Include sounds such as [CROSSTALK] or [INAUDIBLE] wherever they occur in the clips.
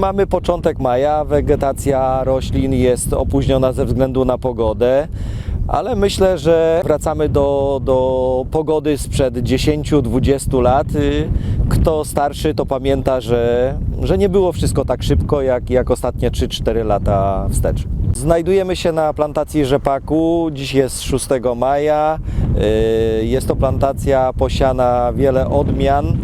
Mamy początek maja, wegetacja roślin jest opóźniona ze względu na pogodę, ale myślę, że wracamy do, do pogody sprzed 10-20 lat. Kto starszy, to pamięta, że, że nie było wszystko tak szybko jak, jak ostatnie 3-4 lata wstecz. Znajdujemy się na plantacji rzepaku. Dziś jest 6 maja. Y, Jest to plantacja posiana wiele odmian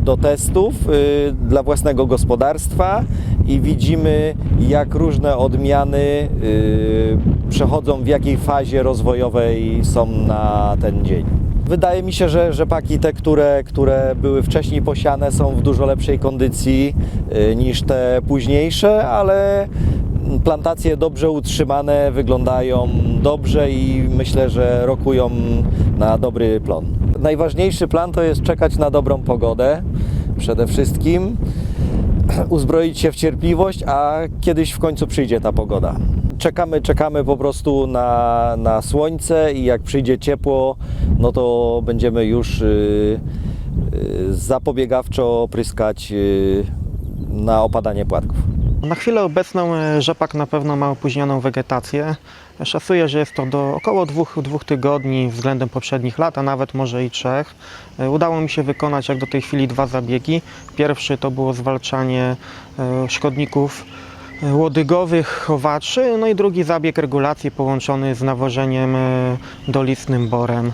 do testów y, dla własnego gospodarstwa i widzimy, jak różne odmiany y, przechodzą, w jakiej fazie rozwojowej są na ten dzień. Wydaje mi się, że rzepaki te, które, które były wcześniej posiane, są w dużo lepszej kondycji y, niż te późniejsze, ale plantacje dobrze utrzymane wyglądają dobrze i myślę, że rokują na dobry plon. Najważniejszy plan to jest czekać na dobrą pogodę przede wszystkim, [CLEARS THROAT] uzbroić się w cierpliwość, a kiedyś w końcu przyjdzie ta pogoda. Czekamy, czekamy po prostu na, na słońce i jak przyjdzie ciepło, no to będziemy już y, y, zapobiegawczo pryskać y, na opadanie płatków. Na chwilę obecną e, rzepak na pewno ma opóźnioną wegetację. Szacuję, że jest to do około dwóch, dwóch tygodni względem poprzednich lat, a nawet może i trzech. E, Udało mi się wykonać jak do tej chwili dwa zabiegi. Pierwszy to było zwalczanie e, szkodników łodygowych, chowaczy, no i drugi zabieg regulacji połączony z nawożeniem dolistnym borem.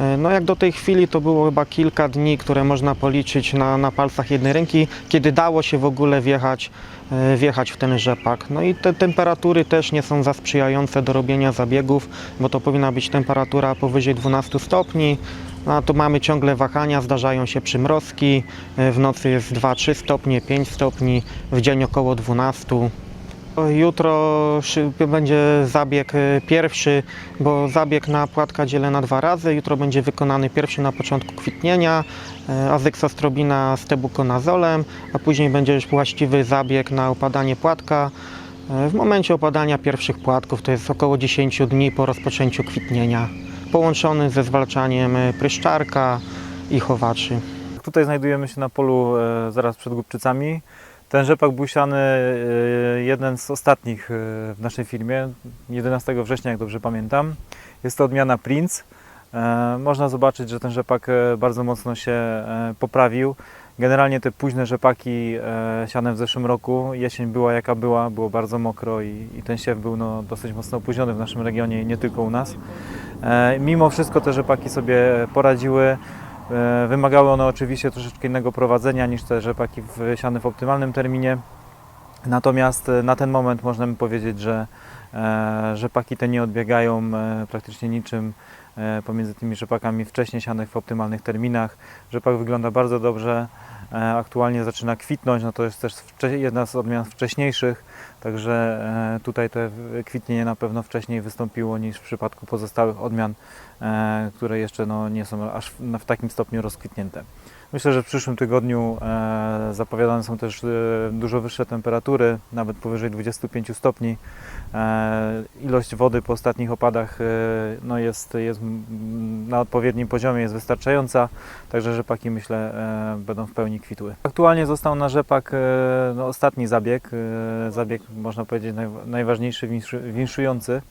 E, No jak do tej chwili to było chyba kilka dni, które można policzyć na, na palcach jednej ręki, kiedy dało się w ogóle wjechać, e, wjechać w ten rzepak. No i te temperatury też nie są za sprzyjające do robienia zabiegów, bo to powinna być temperatura powyżej 12 stopni. A tu mamy ciągle wahania, zdarzają się przymrozki, e, w nocy jest 2-3 stopnie, 5 stopni, w dzień około 12. Jutro będzie zabieg e, pierwszy, bo zabieg na płatka dzielę na dwa razy. Jutro będzie wykonany pierwszy na początku kwitnienia, e, azeksostrobina z tebukonazolem, a później będzie już właściwy zabieg na opadanie płatka. E, W momencie opadania pierwszych płatków, to jest około 10 dni po rozpoczęciu kwitnienia, połączony ze zwalczaniem pryszczarka i chowaczy. Tutaj znajdujemy się na polu zaraz przed Głubczycami. Ten rzepak był siany e, jeden z ostatnich e, w naszej firmie, 11 września, jak dobrze pamiętam. Jest to odmiana Prince. E, Można zobaczyć, że ten rzepak e, bardzo mocno się e, poprawił. Generalnie te późne rzepaki siane w zeszłym roku, jesień była jaka była, było bardzo mokro i, i ten siew był no, dosyć mocno opóźniony w naszym regionie i nie tylko u nas. Mimo wszystko te rzepaki sobie poradziły. E, Wymagały one oczywiście troszeczkę innego prowadzenia niż te rzepaki wysiane w optymalnym terminie. Natomiast e, na ten moment możemy powiedzieć, że rzepaki te nie odbiegają e, praktycznie niczym e, pomiędzy tymi rzepakami wcześniej sianych w optymalnych terminach. Rzepak wygląda bardzo dobrze. e, Aktualnie zaczyna kwitnąć, no to jest też jedna z odmian wcześniejszych, także e, tutaj to kwitnienie na pewno wcześniej wystąpiło niż w przypadku pozostałych odmian e, które jeszcze no, nie są aż w takim stopniu rozkwitnięte. Myślę, że w przyszłym tygodniu e, zapowiadane są też e, dużo wyższe temperatury, nawet powyżej 25 stopni. E, ilość wody po ostatnich opadach no jest, jest na odpowiednim poziomie, jest wystarczająca, także rzepaki myślę będą w pełni kwitły. Aktualnie został na rzepak no, ostatni zabieg, zabieg można powiedzieć naj, najważniejszy, winszu- winszujący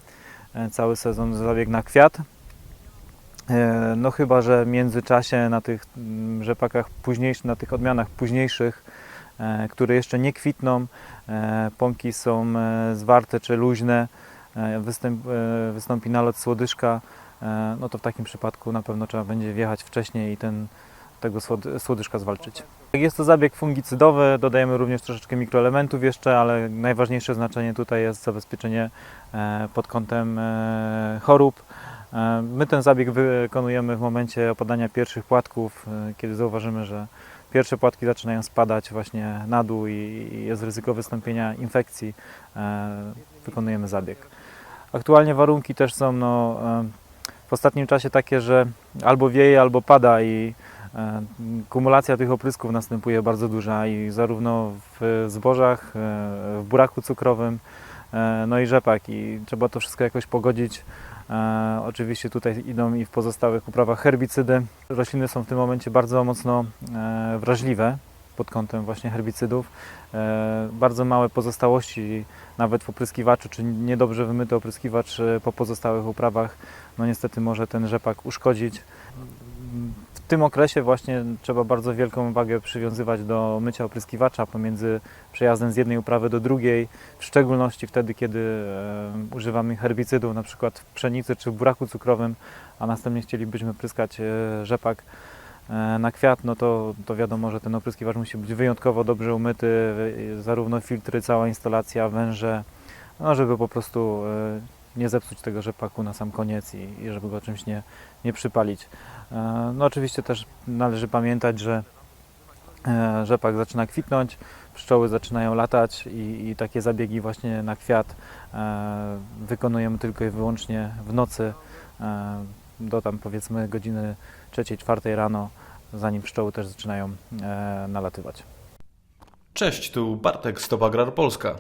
cały sezon, zabieg na kwiat. E, No chyba, że w międzyczasie na tych mm, rzepakach późniejszych, na tych odmianach późniejszych, e, które jeszcze nie kwitną, e, pąki są zwarte czy luźne, występ, wystąpi nalot słodyżka, no to w takim przypadku na pewno trzeba będzie wjechać wcześniej i ten, tego słod- słodyżka zwalczyć. Jest to zabieg fungicydowy, dodajemy również troszeczkę mikroelementów jeszcze, ale najważniejsze znaczenie tutaj jest zabezpieczenie pod kątem chorób. E, My ten zabieg wykonujemy w momencie opadania pierwszych płatków, e, kiedy zauważymy, że pierwsze płatki zaczynają spadać właśnie na dół i jest ryzyko wystąpienia infekcji. e, Wykonujemy zabieg. Aktualnie warunki też są no, w ostatnim czasie takie, że albo wieje, albo pada i kumulacja tych oprysków następuje bardzo duża i zarówno w zbożach, w buraku cukrowym, no i rzepak i trzeba to wszystko jakoś pogodzić. E, oczywiście tutaj idą i w pozostałych uprawach herbicydy. Rośliny są w tym momencie bardzo mocno e, wrażliwe pod kątem właśnie herbicydów. E, Bardzo małe pozostałości nawet w opryskiwaczu, czy niedobrze wymyty opryskiwacz e, po pozostałych uprawach, no niestety może ten rzepak uszkodzić. Tym okresie właśnie trzeba bardzo wielką wagę przywiązywać do mycia opryskiwacza pomiędzy przejazdem z jednej uprawy do drugiej, w szczególności wtedy, kiedy używamy herbicydów, na przykład w pszenicy czy w buraku cukrowym, a następnie chcielibyśmy pryskać e, rzepak e, na kwiat, no to, to wiadomo, że ten opryskiwacz musi być wyjątkowo dobrze umyty, e, zarówno filtry, cała instalacja, węże, no żeby po prostu nie zepsuć tego rzepaku na sam koniec i, i żeby go czymś nie, nie przypalić. E, No oczywiście też należy pamiętać, że e, rzepak zaczyna kwitnąć, pszczoły zaczynają latać i, i takie zabiegi właśnie na kwiat e, wykonujemy tylko i wyłącznie w nocy do tam powiedzmy godziny 3-4 rano, zanim pszczoły też zaczynają nalatywać. Cześć, tu Bartek Stop Agrar Polska.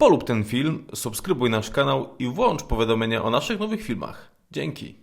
Polub ten film, subskrybuj nasz kanał i włącz powiadomienia o naszych nowych filmach. Dzięki.